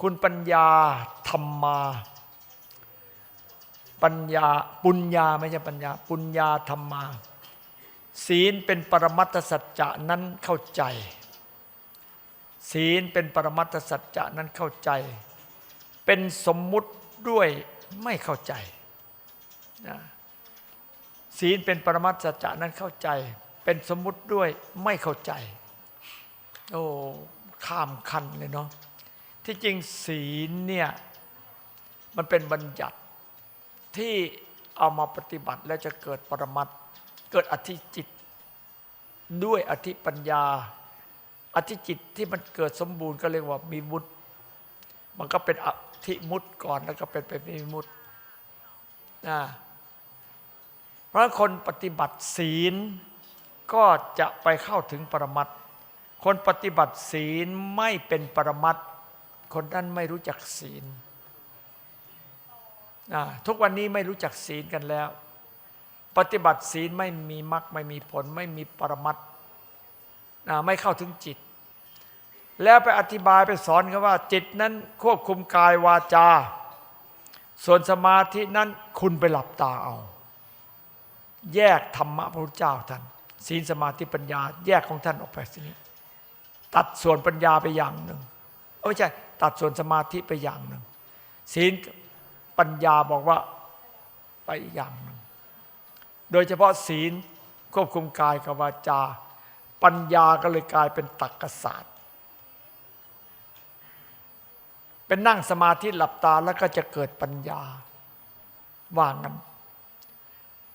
คุณปัญญาธรรมาปัญญาปุญญาไม่ใช่ปัญญา ปุญญาธรรมาศีลเป็นปรมัตถสัจจะนั้นเข้าใจ ศีลเป็นปรมัตถสัจจะนั้นเข้าใจ เป็นสมมุติด้วยไม่เข้าใจนะศีลเป็นปรมัตถสัจจะนั้นเข้าใจ เป็นสมมุติด้วยไม่เข้าใจ โอ้ข้ามคันเลยเนาะ ที่จริงศีลเนี่ยมันเป็นบัญญัติที่เอามาปฏิบัติแล้วจะเกิดปรมัตเกิดอธิจิต ด้วยอธิปัญญา อธิจิตที่มันเกิดสมบูรณ์ก็เรียกว่ามีมุตมันก็เป็นอธิมุตก่อนแล้วก็เป็นเป็นมีมุตนะเพราะคนปฏิบัติศีลก็จะไปเข้าถึงปรมัตคนปฏิบัติศีลไม่เป็นปรมัตถ คนนั้นไม่รู้จักศีลทุกวันนี้ไม่รู้จักศีลกันแล้ว ปฏิบัติศีลไม่มีมรรคไม่มีผล ไม่มีปรมัตถ์ไม่เข้าถึงจิต แล้วไปอธิบายไปสอนกันว่า จิตนั้นควบคุมกายวาจา ส่วนสมาธินั้นคุณไปหลับตาเอา แยกธรรมะพระพุทธเจ้าท่านศีลสมาธิปัญญา แยกของท่านออกไปสินี้ตัดส่วนปัญญาไปอย่างหนึ่ง ไม่ใช่ ตัดส่วนสมาธิไปอย่างหนึ่งศีลปัญญาบอกว่าไปอีกอย่างหนึ่งโดยเฉพาะศีลควบคุมกายกับวาจา ปัญญาก็เลยกลายเป็นตักกศาสตร์เป็นนั่งสมาธิหลับตาแล้วก็จะเกิดปัญญาว่างั้น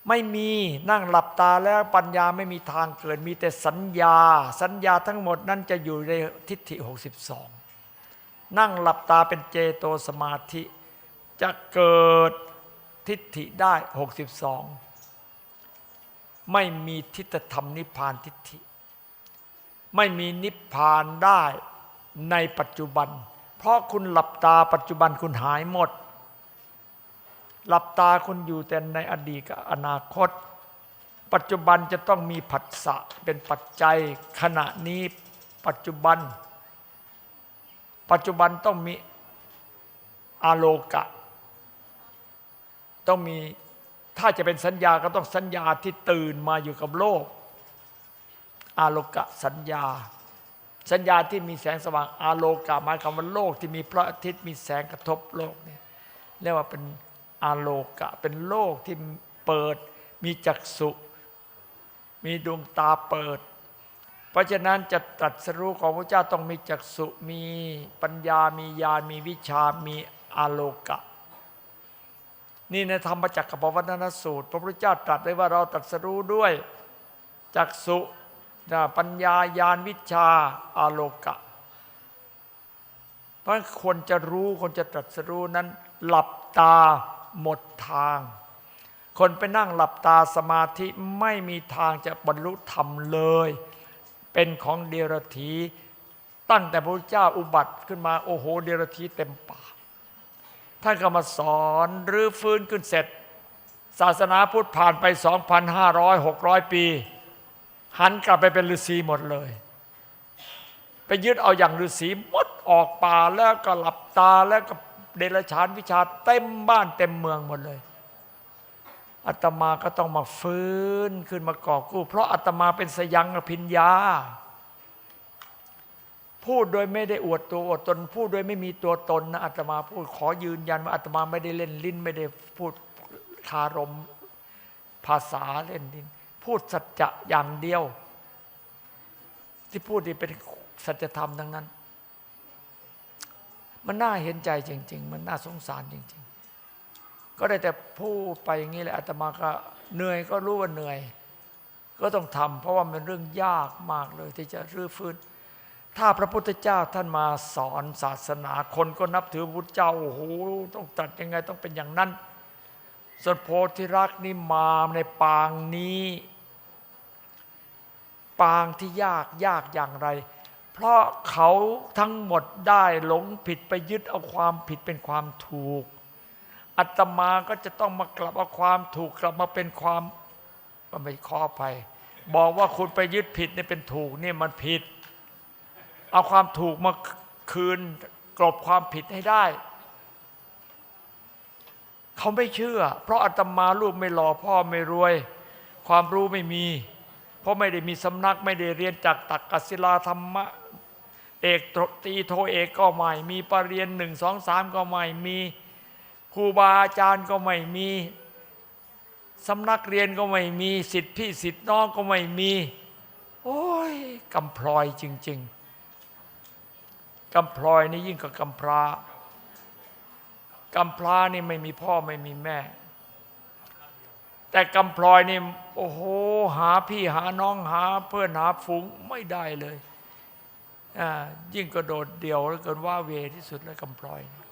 ไม่มีนั่งหลับตาแล้วปัญญาไม่มีทางเกิดมีแต่สัญญา สัญญาทั้งหมดนั้นจะอยู่ในทิฏฐิ 62 นั่งหลับตาเป็นเจโตสมาธิ จะเกิดทิฏฐิได้ 62 ไม่มีทิฏฐธรรมนิพพานทิฏฐิ ไม่มีนิพพานได้ในปัจจุบัน เพราะคุณหลับตาปัจจุบันคุณหายหมด หลับตาคุณอยู่แต่ในอดีตกับอนาคต ปัจจุบันจะต้องมีผัสสะเป็นปัจจัยขณะนี้ปัจจุบัน ปัจจุบันต้องมีอาโลกะ ต้องมีถ้าจะเป็นสัญญาก็ต้องสัญญาที่ตื่นมาอยู่กับโลก อาโลกะสัญญา สัญญาที่มีแสงสว่างอาโลกะหมายความว่าโลกที่มีพระอาทิตย์มีแสงกระทบโลกเนี่ยเรียกว่าเป็นอาโลกะ เป็นโลกที่เปิด มีจักษุ มีดวงตาเปิด เพราะฉะนั้นจะตรัสรู้ของพระเจ้าต้องมีจักษุมีปัญญามีญาณมีวิชามีอาโลกะ นี่ในธรรมจักรกับวัฒนสูตร พระพุทธเจ้าตรัสไว้ว่าเราตรัสรู้ด้วยจักษุปัญญาญาณวิชาอาโลกะ เพราะคนจะรู้คนจะตรัสรู้นั้น หลับตาหมดทาง คนไปนั่งหลับตาสมาธิไม่มีทางจะบรรลุธรรมเลย เป็นของเดรธีตั้งแต่พระเจ้าอุบัติขึ้นมาโอ้โห เดรธีเต็มป่า ท่านก็มาสอนหรือฟื้นขึ้นเสร็จ ศาสนาพุทธผ่านไป 2,500 600 ปี หันกลับไปเป็นฤาษีหมดเลย ไปยึดเอาอย่างฤาษีหมดออกป่าแล้วก็หลับตาแล้วก็เดรัจฉานวิชาเต็มบ้านเต็มเมืองหมดเลย อาตมาก็ต้องมาฟื้นขึ้นมาก่อกู้ เพราะอาตมาเป็นสยังอภิญญา พูดโดยไม่ได้อวดตัวอวดตน พูดโดยไม่มีตัวตนนะอาตมาพูดขอยืนยันว่าอาตมาไม่ได้เล่นลิ้น ไม่ได้พูดคารมภาษาเล่นลิ้น พูดสัจจะอย่างเดียว ที่พูดนี่เป็นสัจธรรมทั้งนั้น มันน่าเห็นใจจริง ๆ มันน่าสงสารจริง ๆ ก็ได้แต่พูดไปอย่างนี้แหละอาตมาก็เหนื่อยก็รู้ว่าเหนื่อย ก็ต้องทำเพราะว่ามันเรื่องยากมากเลยที่จะรื้อฟื้น ถ้าพระพุทธเจ้าท่านมาสอนศาสนาคนก็นับถือพุทธเจ้าโอ้โหต้องตัดยังไงต้องเป็นอย่างนั้นส่วนโพธิรักษ์นี่มาในปางนี้ ปางที่ยากยากอย่างไร เพราะเขาทั้งหมดได้หลงผิดไปยึดเอาความผิดเป็นความถูก อัตมาก็จะต้องมากลับเอาความถูกกลับมาเป็นความมันไม่ข้อภัยบอกว่าคุณไปยึดผิดเนี่ยเป็นถูกเนี่ยมันผิด เอาความถูกมาคืนกลบความผิดให้ได้ เขาไม่เชื่อ เพราะอาตมาลูกไม่หล่อพ่อไม่รวย ความรู้ไม่มี เพราะไม่ได้มีสำนักไม่ได้เรียนจากตักกศิลาธรรมะเอกตรีโทเอกก็ไม่ มีปรริญญาหนึ่งสองสามก็ไม่มี ครูบาอาจารย์ก็ไม่มีสำนักเรียนก็ไม่มีสิทธิพี่สิทธิน้องก็ไม่มี โอ้ยกำพลอยจริง ๆกำพลอยนี่ยิ่งกว่ากำพร้ากำพร้านี่ไม่มีพ่อไม่มีแม่ แต่กำพลอยนี่โอ้โหหาพี่หาน้องหาเพื่อนหาฝูงไม่ได้เลยอ่ายิ่งกระโดดเดี่ยวแล้วเกินว่าเวที่สุดแล้วกำพลอยนี่